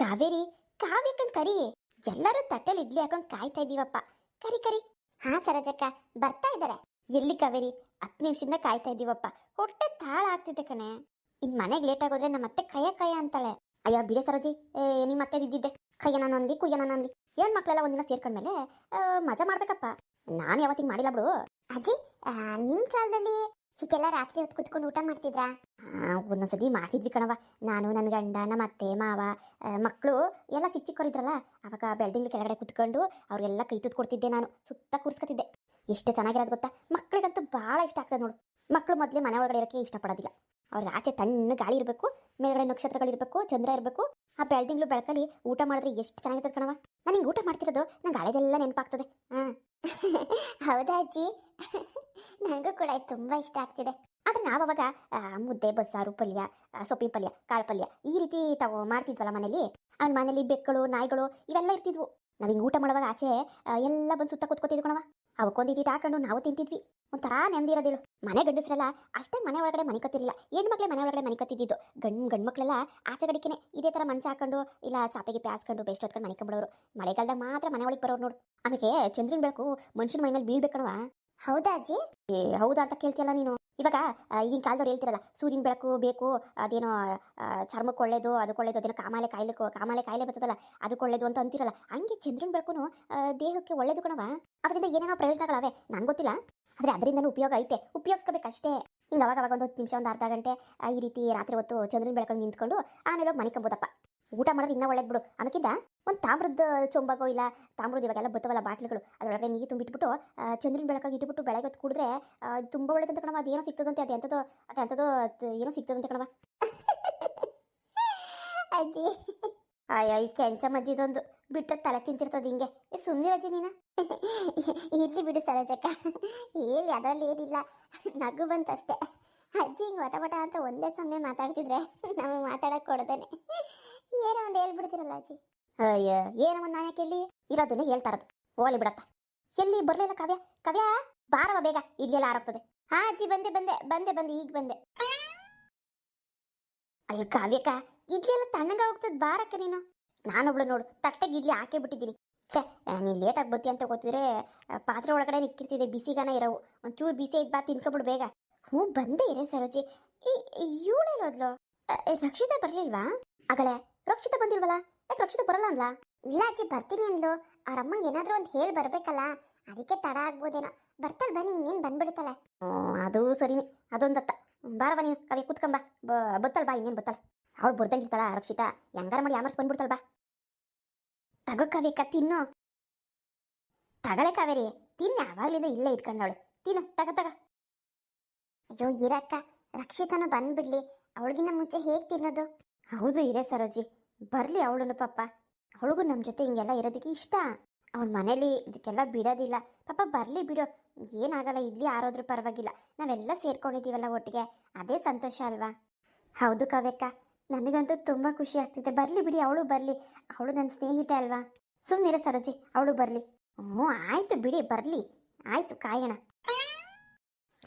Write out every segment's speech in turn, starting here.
ಕಾವೇರಿ, ಕಾವ್ಯಕ್ಕನ್ ಕರಿ. ಎಲ್ಲರೂ ತಟ್ಟೆಲಿ ಇಡ್ಲಿ ಹಾಕೊಂಡ್ ಕಾಯ್ತಾ ಇದೀವಪ್ಪ. ಕರಿ ಕರಿ. ಹಾ, ಸರೋಜಕ್ಕ, ಬರ್ತಾ ಇದಾರೆ. ಎಲ್ಲಿ ಕಾವೇರಿ? ಹತ್ತು ನಿಮಿಷದಿಂದ ಕಾಯ್ತಾ ಇದೀವಪ್ಪ. ಹೊಟ್ಟೆ ತಾಳ ಆಗ್ತಿದೆ ಕಣೆ. ಇನ್ ಮನೆಗೆ ಲೇಟ್ ಆಗೋದ್ರೆ ನಮ್ಮ ಅತ್ತೆ ಕಯ್ಯ ಕಯ್ಯ ಅಂತಾಳೆ. ಅಯ್ಯೋ, ಬಿಡೆ ಸರಜಿ. ಏ ನಿಮ್ಮ ಅತ್ತೆ ಇದ್ದಿದ್ದೆ. ಕಯ್ಯನ ನಂದಿ ಕುಯ್ಯನ ನಂದಿ ಏನ್ ಮಕ್ಳೆಲ್ಲ ಒಂದಿನ ಸೇರ್ಕೊಂಡ್ಮೇಲೆ ಮಜಾ ಮಾಡ್ಬೇಕಪ್ಪ. ನಾನು ಯಾವತ್ತಿಂಗ್ ಮಾಡಿಲ್ಲ ಬಿಡು. ಅಜ್ಜಿ ನಿಮ್ ಕಾಲದಲ್ಲಿ ಹೀಗೆಲ್ಲ ರಾತ್ರಿ ಹೊತ್ತು ಕುತ್ಕೊಂಡು ಊಟ ಮಾಡ್ತಿದ್ರಾ? ಒಂದೊಂದ್ಸತಿ ಮಾಡ್ತಿದ್ವಿ ಕಣವ ನಾನು ನನ್ನ ಗಂಡ, ನಮ್ಮ ಅತ್ತೆ, ಮಾವ ಮಕ್ಕಳು ಎಲ್ಲ ಚಿಕ್ಕ ಚಿಕ್ಕವರಿದ್ರಲ್ಲ ಅವಾಗ ಬೆಳ್ದಿಂಗ್ಳು ಕೆಳಗಡೆ ಕುತ್ಕೊಂಡು ಅವ್ರಿಗೆಲ್ಲ ಕೈ ತುತ್ತು ಕೊಡ್ತಿದ್ದೆ ನಾನು. ಸುತ್ತ ಕೂರಿಸ್ಕೊತಿದ್ದೆ. ಎಷ್ಟು ಚೆನ್ನಾಗಿರೋದು ಗೊತ್ತಾ? ಮಕ್ಕಳಿಗಂತೂ ಭಾಳ ಇಷ್ಟ ಆಗ್ತದೆ ನೋಡು. ಮಕ್ಕಳು ಮೊದಲೇ ಮನೆ ಒಳಗಡೆ ಇರೋಕ್ಕೆ ಇಷ್ಟಪಡೋದಿಲ್ಲ. ಅವ್ರಿಗೆ ಆಚೆ ತಣ್ಣ ಗಾಳಿ ಇರಬೇಕು, ಮೇಲ್ಗಡೆ ನಕ್ಷತ್ರಗಳಿರಬೇಕು ಚಂದ್ರ ಇರಬೇಕು. ಆ ಬೆಳ್ದಿಂಗ್ಳು ಬೆಳಕಲ್ಲಿ ಊಟ ಮಾಡಿದ್ರೆ ಎಷ್ಟು ಚೆನ್ನಾಗಿರ್ತದೆ ಕಣವ ನಾನು ಹಿಂಗೆ ಊಟ ಮಾಡ್ತಿರೋದು, ನಂಗೆ ಹಳೆದೆಲ್ಲ ನೆನಪಾಗ್ತದೆ. ಹಾಂ ಹೌದಾ ಅಜ್ಜಿ? ನನಗೂ ಕೂಡ ತುಂಬ ಇಷ್ಟ ಆಗ್ತಿದೆ. ಆದ್ರೆ ನಾವು ಅವಾಗ ಮುದ್ದೆ, ಬಸ್ಸಾರು, ಪಲ್ಯ ಸೊಪ್ಪಿನ ಪಲ್ಯ, ಕಾಳು ಪಲ್ಯ ಈ ರೀತಿ ತಗೋ ಮಾಡ್ತಿದ್ವಲ್ಲ ಮನೇಲಿ. ಅವ್ನ ಮನೇಲಿ ಬೆಕ್ಕಳು, ನಾಯಿಗಳು ಇವೆಲ್ಲ ಇರ್ತಿದ್ವು. ನಾವು ಊಟ ಮಾಡುವಾಗ ಆಚೆ ಎಲ್ಲ ಬಂದು ಸುತ್ತ ಕೂತ್ಕೋತಿದ್ವಿ ಕಣವ ಅವಕ್ಕೊಂದು ಇಟ್ಟು ಹಾಕೊಂಡು ನಾವು ತಿಂತಿದ್ವಿ. ಒಂಥರ ನೆಮ್ಮದಿ ಇರೋದೇಳು ಮನೆ ಗಂಡಸ್ರಲ್ಲ ಅಷ್ಟೇ ಮನೆ ಒಳಗಡೆ ಮನಿಕತ್ತಿರಲಿಲ್ಲ. ಹೆಣ್ಮಕ್ಳೆ ಮನೆ ಒಳಗಡೆ ಮನಿಕತ್ತಿದ್ದು ಗಂಡ್ ಗಂಡ್ ಮಕ್ಳೆಲ್ಲ ಆಚೆ ಗಡಿಕೆನೆ ಇದೇ ಥರ ಮಂಚ ಹಾಕೊಂಡು ಇಲ್ಲ ಚಾಪೆಗೆ ಪ್ಯಾಸ್ಕೊಂಡು ಬೆಸ್ಟ್ ಹೊತ್ಕೊಂಡು ಮನಿಕೊಂಬಿಡೋರು ಮಳೆಗಾಲದಾಗ ಮಾತ್ರ ಮನೆ ಒಳಗೆ ಬರೋರು ನೋಡು. ಆಮೇಲೆ ಚಂದ್ರನ ಬೆಳಕು ಮನುಷ್ಯನ ಮೈ ಮೇಲೆ ಬೀಳ್ಬೇಕಣವ ಹೌದಾ ಅಜ್ಜಿ? ಏ, ಹೌದಾ ಅಂತ ಕೇಳ್ತಿಯಲ್ಲ ನೀನು. ಇವಾಗ ಈಗಿನ ಕಾಲದವ್ರು ಹೇಳ್ತಿರಲ್ಲ, ಸೂರ್ಯನ ಬೆಳಕು ಬೇಕು, ಅದೇನೋ ಚರ್ಮಕ್ಕೆ ಒಳ್ಳೇದು ಅದಕ್ಕೆ ಒಳ್ಳೇದು, ಅದೇನೋ ಕಾಮಾಲೆ ಕಾಯಿಲೆ ಕಾಮಾಲೆ ಕಾಯಿಲೆ ಬರ್ತದಲ್ಲ ಅದಕ್ಕೆ ಒಳ್ಳೇದು ಅಂತ ಅಂತಿರಲ್ಲ, ಹಂಗೆ ಚಂದ್ರನ ಬೆಳಕು ದೇಹಕ್ಕೆ ಒಳ್ಳೇದು ಕಣವ ಅದರಿಂದ ಏನೇನೋ ಪ್ರಯೋಜನಗಳವೆ, ನಂಗೆ ಗೊತ್ತಿಲ್ಲ. ಆದರೆ ಅದರಿಂದನೂ ಉಪಯೋಗ ಐತೆ, ಉಪಯೋಗಿಸ್ಕೋಬೇಕಷ್ಟೇ. ಹಿಂಗೆ ಅವಾಗ ಅವಾಗ ಒಂದು ಹತ್ತು ನಿಮಿಷ, ಒಂದು ಅರ್ಧ ಗಂಟೆ ಈ ರೀತಿ ರಾತ್ರಿ ಹೊತ್ತು ಚಂದ್ರನ ಬೆಳಕಲ್ಲಿ ನಿಂತ್ಕೊಂಡು, ಆಮೇಲೆ ಹೋಗಿ ಮನಿಕೊಂಬೋದಪ್ಪ ಊಟ ಮಾಡಿದ್ರೆ ಇನ್ನೂ ಒಳ್ಳೇದು ಬಿಡು. ಆಮೇಕಿಂದ ಒಂದು ತಾಮ್ರದ ಚೊಂಬಗೋ ಇಲ್ಲ, ತಾಮ್ರದ ಇವಾಗೆಲ್ಲ ಬತ್ತವಲ್ಲ ಬಾಟ್ಲುಗಳು, ಅದರೊಳಗಡೆ ನೀರು ತುಂಬಿಟ್ಬಿಟ್ಟು ಚಂದ್ರನ ಬೆಳಕಾಗಿ ಇಟ್ಬಿಟ್ಟು ಬೆಳಗ್ಗೆ ಹೊತ್ತು ಕುಡಿದ್ರೆ ತುಂಬ ಒಳ್ಳೆದಂತ ಕಣವ ಅದೇನೋ ಸಿಗ್ತದಂತೆ, ಅದು ಎಂಥದೋ ಅದು ಎಂಥದೋ ಏನೋ ಸಿಗ್ತದಂತೆ ಕಣವ ಅಜ್ಜಿ ಅಯ್ಯೋ, ಈ ಕೆಂಚ ಮಜ್ಜಿದೊಂದು ಬಿಟ್ಟ ತಲೆ ತಿಂತಿರ್ತದೆ ಹಿಂಗೆ. ಸುಮ್ಮನೆ ಅಜ್ಜಿ ನೀನ? ಇರ್ಲಿ ಬಿಡು ಸರೋಜಕ್ಕ. ಹೇಳಿ ಅದರಲ್ಲಿ ಏನಿಲ್ಲ. ನಗು ಬಂತಷ್ಟೇ. ಅಜ್ಜಿ ಹಿಂಗೆ ವಟ ವಟ ಅಂತ ಒಂದೇ ಸಮಯ ಮಾತಾಡ್ತಿದ್ರೆ, ನಮಗೆ ಮಾತಾಡಕ್ಕೆ ಕೊಡ್ದೇನೆ. ಏನೋ ಒಂದು ಹೇಳ್ಬಿಡ್ತೀರಲ್ಲ ಅಜ್ಜಿ. ಅಯ್ಯ, ಏನೋ ಒಂದು ನಾನು ಕೇಳಿ. ಇರೋದನ್ನೇ ಹೇಳ್ತಾರದು ಓಲಿ ಬಿಡತ್ತ ಎಲ್ಲಿ ಬರ್ಲಿಲ್ಲ ಕವ್ಯ? ಕಾವ್ಯ ಬಾರವ ಬೇಗ. ಇಡ್ಲಿ ಎಲ್ಲ ಆರೋಗ್ತದೆ. ಹಾ, ಅಜ್ಜಿ, ಬಂದೆ ಬಂದೆ ಬಂದೆ ಬಂದೆ, ಈಗ ಬಂದೆ. ಅಯ್ಯೋ, ಕಾವ್ಯಕ್ಕ ಇಡ್ಲಿ ಎಲ್ಲ ತಣ್ಣಗ ಹೋಗ್ತದೆ, ಬಾರಕ್ಕ ನೀನು. ನಾನೊಬ್ಳು ನೋಡು, ತಟ್ಟೆಗೆ ಇಡ್ಲಿ ಹಾಕೇ ಬಿಟ್ಟಿದ್ದೀನಿ. ಛೇ ನೀನು ಲೇಟಾಗಿ ಬತ್ತಿ ಅಂತ ಗೊತ್ತಿದ್ರೆ ಪಾತ್ರೆ ಒಳಗಡೆ ನಿಕ್ಕಿರ್ತಿದೆ ಬಿಸಿಗಾನ ಇರೋವು. ಒಂಚೂರು ಬಿಸಿ ಇದ್ ಬಾ, ತಿನ್ಕೊಬಿಡು ಬೇಗ. ಹ್ಞೂ, ಬಂದೆ ಇರೇ ಸರೋಜಿ. ಈ ಇವಳೇನೋದ್ಲು ರಕ್ಷಿತಾ ಬರ್ಲಿಲ್ವಾ? ಅಗಳೇ, ರಕ್ಷಿತಾ ಬಂದಿಲ್ವಲ್ಲ? ಯಾಕೆ ರಕ್ಷಿತ ಬರಲ್ಲ ಅನ್ಲಾ ಇಲ್ಲ ಅಜ್ಜಿ, ಬರ್ತೀನಿ ಅಂದ್ಲು. ಅವ್ರ ಅಮ್ಮಂಗೆ ಏನಾದ್ರೂ ಒಂದು ಹೇಳಿ ಬರ್ಬೇಕಲ್ಲ. ಅದಕ್ಕೆ ತಡ ಆಗ್ಬೋದೇನೋ. ಬರ್ತಾಳೆ ಬನ್ನಿ, ಇನ್ನೇನು ಬಂದ್ಬಿಡ್ತಾಳೆ ಅದು ಸರಿನೇ. ಅದೊಂದತ್ತ. ಬಾರವ ನೀನು, ಕವಿ ಕೂತ್ಕೊಂಬ. ಬತ್ತಾಳ ಬಾ, ಇನ್ನೇನು ಬತ್ತಾಳ. ಅವಳು ಬರ್ದಂಗಿರ್ತಾಳ ರಕ್ಷಿತ? ಹೆಂಗಾರ ಮಾಡಿ ಯಾಮರ್ಸ್ ಬಂದ್ಬಿಡ್ತಾಳ ಬಾ. ತಗೋ ಕ, ತಿನ್ನು. ತಗಳೆ ಕಾವೇರಿ. ತಿನ್ನ, ಯಾವಾಗಲಿಂದ ಇಲ್ಲೇ ಇಟ್ಕೊಂಡವಳೆ. ತಿನ್ನು, ತಗ ತಗ. ಅಯ್ಯೋ, ಇರಕ್ಕ. ರಕ್ಷಿತನ ಬಂದ್ಬಿಡ್ಲಿ. ಅವಳಿಗಿನ್ನ ಮುಂಚೆ ಹೇಗೆ ತಿನ್ನೋದು? ಹೌದು, ಇರೇ ಸರೋಜಿ. ಬರಲಿ ಅವಳನ್ನು ಪಾಪ. ಅವಳಿಗೂ ನಮ್ಮ ಜೊತೆ ಹಿಂಗೆಲ್ಲ ಇರೋದಕ್ಕೆ ಇಷ್ಟ. ಅವನ ಮನೇಲಿ ಇದಕ್ಕೆಲ್ಲ ಬಿಡೋದಿಲ್ಲ. ಪಾಪ ಬರಲಿ ಬಿಡು. ಏನಾಗಲ್ಲ, ಇಲ್ಲಿ ಆರೋದ್ರೂ ಪರವಾಗಿಲ್ಲ. ನಾವೆಲ್ಲ ಸೇರ್ಕೊಂಡಿದ್ದೀವಲ್ಲ ಒಟ್ಟಿಗೆ. ಅದೇ ಸಂತೋಷ ಅಲ್ವಾ? ಹೌದು ಕವ್ಯಕ್ಕ. ನನಗಂತೂ ತುಂಬ ಖುಷಿ ಆಗ್ತಿದೆ. ಬರಲಿ ಬಿಡಿ, ಅವಳು ಬರಲಿ. ಅವಳು ನನ್ನ ಸ್ನೇಹಿತೆ ಅಲ್ವಾ? ಸುಮ್ಮನಿರ ಸರೋಜಿ, ಅವಳು ಬರಲಿ. ಹ್ಞೂ ಆಯ್ತು ಬಿಡಿ, ಬರಲಿ. ಆಯ್ತು, ಕಾಯೋಣ.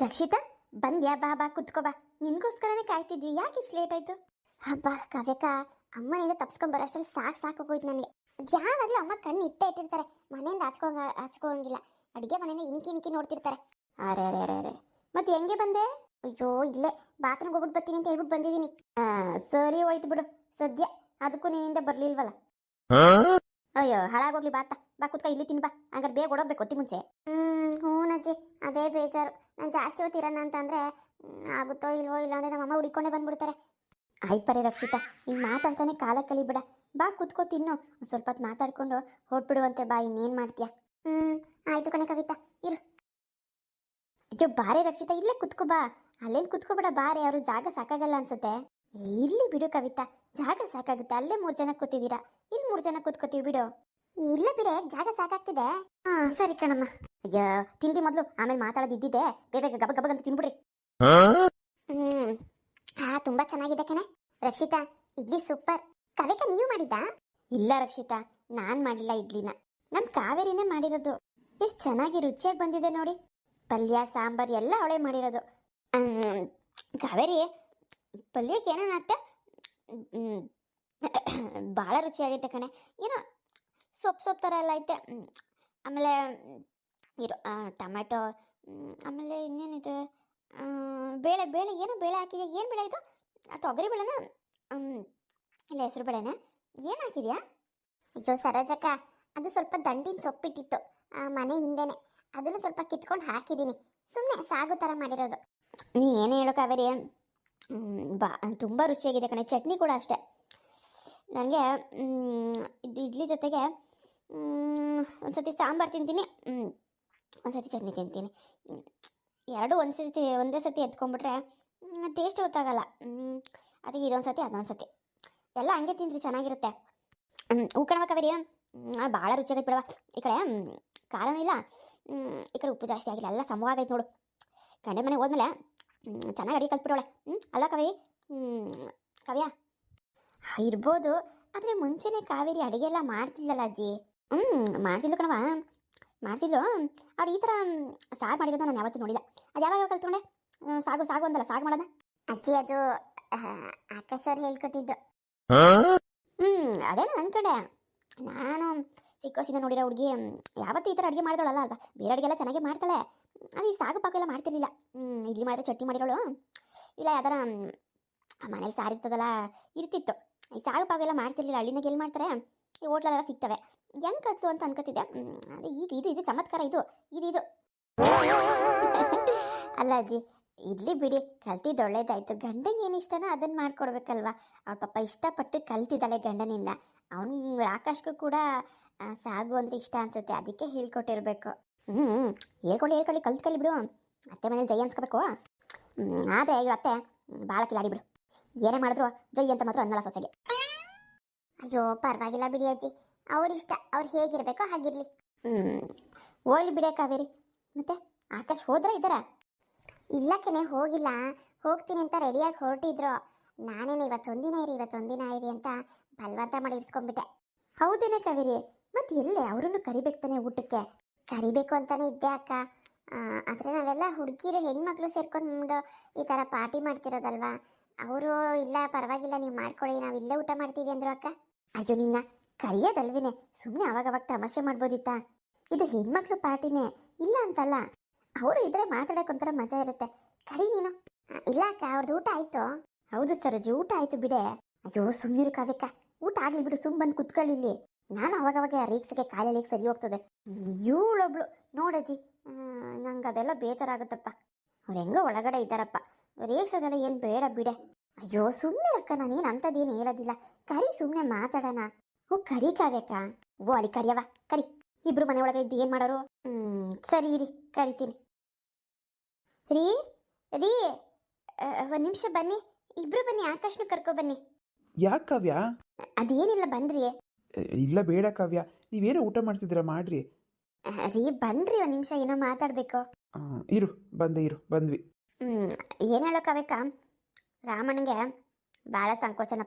ರಕ್ಷಿತಾ, ಬಂದ್ಯಾ? ಬಾ ಬಾ, ಕುತ್ಕೋ, ಬಾ. ನಿನ್ಗೋಸ್ಕರನೇ ಕಾಯ್ತಿದ್ವಿ. ಯಾಕೆ ಇಷ್ಟು ಲೇಟ್ ಆಯ್ತು? ಹಬ್ಬ, ಕಾವ್ಯಕ್ಕ. ಅಮ್ಮನಿಂದ ತಪ್ಸ್ಕೊಂಡ್ ಬರೋಷ್ಟ್ರಲ್ಲಿ ಸಾಕು ಹೋಗೋಯ್ತು ನನಗೆ. ಯಾವಾಗಲೂ ಅಮ್ಮ ಕಣ್ಣು ಇಟ್ಟೇ ಇಟ್ಟಿರ್ತಾರೆ. ಮನೆಯಿಂದ ಹಚ್ಕೋಂಗ ಹಚ್ಕೋಂಗಿಲ್ಲ ಅಡುಗೆ ಮನೆಯಿಂದ ಇನಿಕಿ ಇನಿಕಿ ನೋಡ್ತಿರ್ತಾರೆ. ಅರೆ ಅರೆ ಅರೆ ಅರೆ. ಮತ್ತೆ ಹೆಂಗೆ ಬಂದೆ? ಅಯ್ಯೋ ಇಲ್ಲೇ. ಬಾತ್ರೂಮ್ಗೆ ಹೋಗ್ಬಿಟ್ಟು ಬರ್ತೀನಿ ಅಂತ ಹೇಳ್ಬಿಟ್ಟು ಬಂದಿದ್ದೀನಿ. ಆ, ಸರಿ ಹೋಯ್ತು ಬಿಡು. ಸದ್ಯ. ಅದಕ್ಕೂ ನಿನ್ನಿಂದ ಬರ್ಲಿಲ್ವಲ್ಲ? ಅಯ್ಯೋ ಹಾಳಾಗೋಗ್ಲಿ ಬಾತ. ಬಾ ಕುತ್ಕ ಇಲ್ಲಿ ತಿನ್ ಬಾ ಹಂಗಾರೆ ಬೇಗ ಓಡೋಗ್ಬೇಕು ಹೊತ್ತಿ ಮುಂಚೆ. ಹ್ಮ್ ಹ್ಞೂನಜ್ಜಿ ಅದೇ ಬೇಜಾರು. ನಾನು ಜಾಸ್ತಿ ಹೊತ್ತಿರೋಣ ಅಂತಂದ್ರೆ ಆಗುತ್ತೋ ಇಲ್ವೋ ಇಲ್ಲಾಂದ್ರೆ ನಮ್ಮಮ್ಮ ಹುಡ್ಕೊಂಡೇ ಬಂದ್ಬಿಡ್ತಾರೆ. ಆಯ್ತು ಬರೀ ರಕ್ಷಿತಾ ಹಿಂಗೆ ಮಾತಾಡ್ತಾನೆ ಕಾಲ ಕಳಿಬೇಡ. ಬಾ ಕುತ್ಕೋ ತಿನ್ನು. ಸ್ವಲ್ಪ ಹೊತ್ತು ಮಾತಾಡ್ಕೊಂಡು ಹೊರಟ್ಬಿಡುವಂತೆ ಬಾ ಇನ್ನೇನು ಮಾಡ್ತೀಯ? ಹ್ಮ್ ಆಯ್ತು ಕಣೆ ಕವಿತಾ ಇರು. ಅಯ್ಯೋ ಬಾರೆ ರಕ್ಷಿತಾ ಇಲ್ಲೇ ಕುತ್ಕೋ ಬಾ. ಅಲ್ಲೇನು ಕುತ್ಕೋಬೇಡ ಬಾರೆ ಅವರು ಜಾಗ ಸಾಕಾಗಲ್ಲ ಅನ್ಸುತ್ತೆ. ಇಲ್ಲಿ ಬಿಡು ಕವಿತಾ ಜಾಗ ಸಾಕಾಗುತ್ತೆ ಅಲ್ಲೇ ಮೂರು ಜನ ಕೂತಿದ್ದೀರಾ. ಇಲ್ಲಿ ಮೂರು ಜನ ಕೂತ್ಕೋತೀವಿ ಬಿಡು. ಇಲ್ಲ ಬಿಡೆ ಜಾಗ ಸಾಕಾಗ್ತಿದೆ. ಹಾ ಸರಿ ಕಣಮ್ಮ. ಅಯ್ಯೋ ತಿಂಡಿ ಮೊದಲು ಆಮೇಲೆ ಮಾತಾಡೋದು ಇದ್ದಿದ್ದೆ. ಬೇಗ ಬೇಗ ಗಬ ಗಬಗಂತ ತಿನ್ಬಿಡ್ರಿ. ಹ್ಮ್. ಹಾ ತುಂಬಾ ಚೆನ್ನಾಗಿದೆ ಕಣೆ. ರಕ್ಷಿತಾ, ಇಡ್ಲಿ ಸೂಪರ್. ಕವಿತ ನೀವು ಮಾಡಿದ್ದಾ? ಇಲ್ಲ ರಕ್ಷಿತಾ, ನಾನ್ ಮಾಡಿಲ್ಲ ಇಡ್ಲಿನ. ನಮ್ ಕಾವೇರಿನೇ ಮಾಡಿರೋದು. ಎಷ್ಟು ಚೆನ್ನಾಗಿ ರುಚಿಯಾಗಿ ಬಂದಿದೆ ನೋಡಿ. ಪಲ್ಯ, ಸಾಂಬಾರ್ ಎಲ್ಲ ಅವಳೆ ಮಾಡಿರೋದು. ಕಾವೇರಿ, ಪಲ್ಯಕ್ಕೆ ಏನೇನು ಹಾಕ್ತೆ? ಬಹಳ ಭಾಳ ರುಚಿಯಾಗೈತೆ ಕಣೆ. ಏನೋ ಸೊಪ್ಪು ಸೊಪ್ಪು ಥರ ಎಲ್ಲ ಐತೆ. ಆಮೇಲೆ, ಇರೋ ಆಮೇಲೆ ಇನ್ನೇನಿದೆ? ಬೇಳೆ ಬೇಳೆ ಏನು ಬೇಳೆ ಹಾಕಿದ್ಯಾ? ಏನು ಬೇಳೆ ಇದು? ತೊಗರಿ ಬೇಳೆನ. ಇಲ್ಲ ಹೆಸರು ಬೇಳೆನ? ಏನು ಹಾಕಿದ್ಯಾ? ಅಯ್ಯೋ ಸರೋಜಕ್ಕ, ಅದು ಸ್ವಲ್ಪ ದಂಡಿನ ಸೊಪ್ಪಿಟ್ಟಿತ್ತು. ಮನೆ ಹಿಂದೆನೆ. ಅದನ್ನು ಸ್ವಲ್ಪ ಕಿತ್ಕೊಂಡು ಹಾಕಿದ್ದೀನಿ. ಸುಮ್ಮನೆ ಸಾಗು ಥರ ಮಾಡಿರೋದು. ನೀ ಏನೇ ಹೇಳೋ ಕಾವೇರಿ? ಬಾ, ತುಂಬ ರುಚಿಯಾಗಿದೆ ಕಣೆ. ಚಟ್ನಿ ಕೂಡ ಅಷ್ಟೇ. ನನಗೆ ಇದು ಇಡ್ಲಿ ಜೊತೆಗೆ ಒಂದು ಸತಿ ಸಾಂಬಾರು ತಿಂತೀನಿ. ಒಂದು ಸತಿ ಚಟ್ನಿ ತಿಂತೀನಿ. ಎರಡು ಒಂದು ಸತಿ, ಒಂದೇ ಸತಿ ಎತ್ಕೊಂಡ್ಬಿಟ್ರೆ ಟೇಸ್ಟ್ ಗೊತ್ತಾಗಲ್ಲ. ಅದಕ್ಕೆ ಇದೊಂದು ಸತಿ ಅದೊಂದು ಸತಿ. ಎಲ್ಲ ಹಂಗೆ ತಿಂದ್ರಿ ಚೆನ್ನಾಗಿರುತ್ತೆ. ಹ್ಞೂ ಉಕ್ಕಣವ ಕಾವೇರಿ? ಭಾಳ ರುಚಿಯಾಗೈತೆ ಬಿಡವಾ ಈ ಕಡೆ ಖಾರನೂ ಇಲ್ಲ. ಈ ಕಡೆ ಉಪ್ಪು ಜಾಸ್ತಿ ಆಗಿಲ್ಲ, ಎಲ್ಲ ಸಮ ಆಗೈತೆ ನೋಡು. ಗಂಡ ಮನೆಗೆ ಹೋದ್ಮೇಲೆ ಚೆನ್ನಾಗಿ ಅಡಿಗೆ ಕಲ್ತ್ಬಿಡೋಳೆ. ಹ್ಞೂ ಅಲ್ಲ ಕವಿ ಕಾವ್ಯ? ಇರ್ಬೋದು, ಆದರೆ ಮುಂಚೆನೇ ಕಾವೇರಿ ಅಡುಗೆ ಎಲ್ಲ ಮಾಡ್ತಿದ್ದಲ್ಲ ಅಜ್ಜಿ? ಹ್ಞೂ ಮಾಡ್ತಿದ್ಲು ಕಣವ ಮಾಡ್ತಿದ್ಲು. ಅವ್ರು ಈ ಥರ ಸಾಗು ಮಾಡಿರೋದು ನಾನು ಯಾವತ್ತೂ ನೋಡಿಲ್ಲ. ಅದು ಯಾವಾಗ ಕಲ್ತ್ಕೊಂಡೆ? ಹ್ಮ್, ಸಾಗು ಸಾಗು ಅಂದಲ್ಲ ಸಾಗು ಮಾಡೋದ ಅಜ್ಜಿ ಅದು ಆಕಾಶ್ ಅವ್ರು ಹೇಳ್ಕೊಟ್ಟಿದ್ದು. ಹ್ಞೂ ಅದೇನೋ ಅನ್ಕೊಂಡೆ ನಾನು ಚಿಕ್ಕ ವಯಸ್ಸಿಂದ ನೋಡಿರೋ ಹುಡುಗಿ ಯಾವತ್ತೂ ಈ ಥರ ಅಡುಗೆ ಮಾಡ್ತಾಳಲ್ಲ ಅಲ್ವಾ? ಬೇರೆ ಅಡುಗೆ ಚೆನ್ನಾಗಿ ಮಾಡ್ತಾಳೆ. ಅದು ಈ ಸಾಗು ಪಾಕು ಎಲ್ಲ ಮಾಡ್ತಿರ್ಲಿಲ್ಲ. ಹ್ಞೂ ಇಡ್ಲಿ ಮಾಡಿದ್ರೆ ಚಟ್ನಿ ಮಾಡಿರೋಳು. ಇಲ್ಲ ಯಾವ್ದಾರ ಮನೇಲಿ ಸಾರು ಇರ್ತದಲ್ಲ ಇರ್ತಿತ್ತು. ಈ ಸಾಗು ಪಾಕು ಎಲ್ಲ ಮಾಡ್ತಿರ್ಲಿಲ್ಲ. ಹಳ್ಳಿನಾಗೆ ಎಲ್ಲಿ ಮಾಡ್ತಾರೆ? ಈ ಹೋಟ್ಲಲ್ಲೆಲ್ಲ ಸಿಗ್ತವೆ. ಹೆಂಗೆ ಕಲ್ತು ಅಂತ ಅನ್ಕೋತಿದ್ದೆ. ಅದೇ ಈಗ ಇದು ಇದು ಚಮತ್ಕಾರ ಇದು ಇದು ಇದು. ಅಲ್ಲ ಅಜ್ಜಿ, ಇರ್ಲಿ ಬಿಡಿ ಕಲ್ತಿದ್ದು ಒಳ್ಳೇದಾಯ್ತು. ಗಂಡಂಗೆ ಏನು ಇಷ್ಟನೋ ಅದನ್ನ ಮಾಡ್ಕೊಡ್ಬೇಕಲ್ವಾ? ಅವ್ಳ ಪಾಪ ಇಷ್ಟಪಟ್ಟು ಕಲ್ತಿದ್ದಾಳೆ ಗಂಡನಿಂದ. ಅವನು ಆಕಾಶ್ಗೂ ಕೂಡ ಸಾಗು ಅಂದರೆ ಇಷ್ಟ ಅನ್ಸುತ್ತೆ. ಅದಕ್ಕೆ ಹೇಳ್ಕೊಟ್ಟಿರ್ಬೇಕು. ಹ್ಞೂ ಹೇಳ್ಕೊಳ್ಳಿ ಹೇಳ್ಕೊಳ್ಳಿ ಕಲ್ತ್ಕೊಳ್ಳಿ ಬಿಡು. ಅತ್ತೆ ಮನೇಲಿ ಜೈ ಅನ್ಸ್ಕೋಬೇಕು. ಆದರೆ ಇವ್ರ ಅತ್ತೆ ಭಾಳ ಕಿಲಾಡಿ ಬಿಡು. ಏನೇ ಮಾಡಿದ್ರು ಜೈ ಅಂತ ಮಾತ್ರ ಅನ್ನಲ್ಲ ಸೊಸೆಗೆ. ಅಯ್ಯೋ, ಪರವಾಗಿಲ್ಲ ಬಿಡಿ ಅಜ್ಜಿ. ಅವ್ರಿಷ್ಟ ಅವ್ರು ಹೇಗಿರಬೇಕೋ ಹಾಗಿರಲಿ. ಹ್ಞೂ ಹೋಗ್ಲಿ ಬಿಡೆ ಕಾವೇರಿ. ಮತ್ತೆ ಆಕಾಶ್ ಹೋದ್ರ ಇದ್ದಾರ? ಇಲ್ಲ ಕಣೆ, ಹೋಗಿಲ್ಲ. ಹೋಗ್ತೀನಿ ಅಂತ ರೆಡಿಯಾಗಿ ಹೊರಟಿದ್ರು. ನಾನೇನು ಇವತ್ತೊಂದಿನ ಇರಿ ಇವತ್ತೊಂದಿನ ಇರಿ ಅಂತ ಬಲವಂತ ಮಾಡಿ ಇರಿಸ್ಕೊಂಡ್ಬಿಟ್ಟೆ. ಹೌದೇನೆ ಕಾವೇರಿ? ಮತ್ತೆ ಎಲ್ಲೇ ಅವರನ್ನು ಕರಿಬೇಕು ತಾನೆ ಊಟಕ್ಕೆ? ಕರಿಬೇಕು ಅಂತಾನೆ ಇದ್ದೆ ಅಕ್ಕ. ಆದ್ರೆ ನಾವೆಲ್ಲ ಹುಡುಗಿರು, ಹೆಣ್ಮಕ್ಳು ಸೇರ್ಕೊಂಡು ಈ ಥರ ಪಾರ್ಟಿ ಮಾಡ್ತಿರೋದಲ್ವಾ? ಅವರು, ಇಲ್ಲ ಪರವಾಗಿಲ್ಲ, ನೀವು ಮಾಡ್ಕೊಳ್ಳಿ ನಾವು ಇಲ್ಲೇ ಊಟ ಮಾಡ್ತೀವಿ ಅಂದರು ಅಕ್ಕ. ಅಯ್ಯೋ, ನಿನ್ನ ಕರಿಯೋದಲ್ವೇನೆ ಸುಮ್ಮನೆ ಅವಾಗವಾಗ ಅವಾಗ ತಮಾಷೆ ಮಾಡ್ಬೋದಿತ್ತಾ? ಇದು ಹೆಣ್ಮಕ್ಳು ಪಾರ್ಟಿನೇ, ಇಲ್ಲ ಅಂತಲ್ಲ. ಅವರು ಇದ್ರೆ ಮಾತಾಡಕ್ಕೆ ಒಂಥರ ಮಜಾ ಇರುತ್ತೆ. ಕರಿ ನೀನು. ಇಲ್ಲ ಅಕ್ಕ ಅವ್ರದ್ದು ಊಟ ಆಯ್ತು. ಹೌದು ಸರೋಜಿ, ಊಟ ಆಯ್ತು ಬಿಡೆ. ಅಯ್ಯೋ ಸುಮ್ಮನಿರು ಕಾವ್ಯಕ್ಕ. ಊಟ ಆಗ್ಲಿ ಬಿಡು, ಸುಮ್ ಬಂದು ಕುತ್ಕೊಳ್ಳಿ ಇಲ್ಲಿ. ನಾನು ಅವಾಗವಾಗ ರೇಕ್ಸಿಗೆ ಕಾಲಲ್ಲಿ ಸರಿ ಹೋಗ್ತದೆ. ಇವಳೊಬ್ಳು, ನೋಡಜ್ಜಿ. ನಂಗೆ ಅದೆಲ್ಲ ಬೇಜಾರಾಗುತ್ತಪ್ಪ. ಅವ್ರು ಹೆಂಗೋ ಒಳಗಡೆ ಇದ್ದಾರಪ್ಪ. ರೇಗ್ಸೋದೆಲ್ಲ ಏನು ಬೇಡ ಬಿಡೆ. ಅಯ್ಯೋ ಸುಮ್ಮನೆ ಅಕ್ಕ, ನಾನೇನು ಅಂಥದ್ದೇನು ಹೇಳೋದಿಲ್ಲ. ಕರಿ ಸುಮ್ಮನೆ ಮಾತಾಡೋಣ. ಓ ಕರಿ ಕಾವ್ಯಕ್ಕ. ಓ ಅಲ್ಲಿ ಕರಿಯವ ಕರಿ. ಇಬ್ರು ಮನೆ ಒಳಗೆ ಇದ್ದು ಏನು ಮಾಡೋರು? ಹ್ಮ್ ಸರಿ ಇರಿ ಕರಿತೀನಿ. ರೀ ರೀ ಒಂದು ನಿಮಿಷ ಬನ್ನಿ. ಇಬ್ರು ಬನ್ನಿ ಆಕಾಶ್ನು ಕರ್ಕೊ ಬನ್ನಿ. ಯಾಕೆ ಕಾವ್ಯ? ಅದೇನಿಲ್ಲ ಬನ್ರಿ. ಇಲ್ಲ ಬೇಡ ಕಾವ್ಯ ನೀವೇನೋ ಊಟ ಮಾಡ್ತಿದ್ದೀರಾ ಮಾಡ್ರಿ. ರೀ ಬನ್ರಿ ಒಂದು ನಿಮಿಷ ಏನೋ ಮಾತಾಡಬೇಕು. ಆ, ಇರು ಬಂದೆ ಇರು ಬಂದ್ವಿ. ಹ್ಞೂ ಹೇಳೋ ಕಾವ್ಯಕ್ಕ? ರಾಮಣ್ಣಗೆ ಭಾಳ ಸಂಕೋಚನಪ್ಪ